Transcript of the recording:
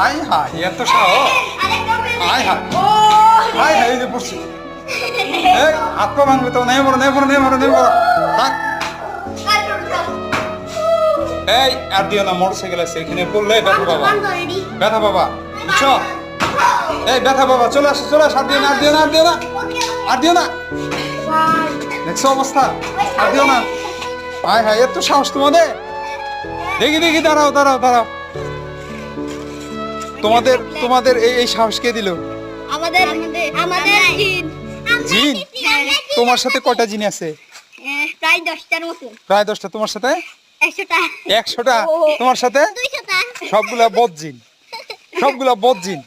High এত সাহস? High high. High high যে পড়ছি। হাত পা ভাঙবে তো নেই বড় নেই বড় নেই বড় নেই থাক। এই আর দিও না মোটর সাইকেল আছে এখানে পড়লে ব্যথা বাবা ব্যথা বাবা বুঝছ এই ব্যথা বাবা চলে আসো চলে আসো আর দিও না আর দিও না আর দিও না। আর দিও না। দেখছ অবস্থা? আর দিও না। হাই হাই এত সাহস তোমাদের? দেখি দেখি দাঁড়াও দাঁড়াও দাঁড়াও। তোমাদের তোমাদের এই এই সাহস কে দিল? আমাদের আমাদের জিন। জিন? তোমার সাথে কটা জিন আছে? প্রায় দশটার মতো। প্রায় দশটা তোমার সাথে? একশোটা। একশোটা? তোমার সাথে? সবগুলা বদ জিন। সবগুলা বদ জিন।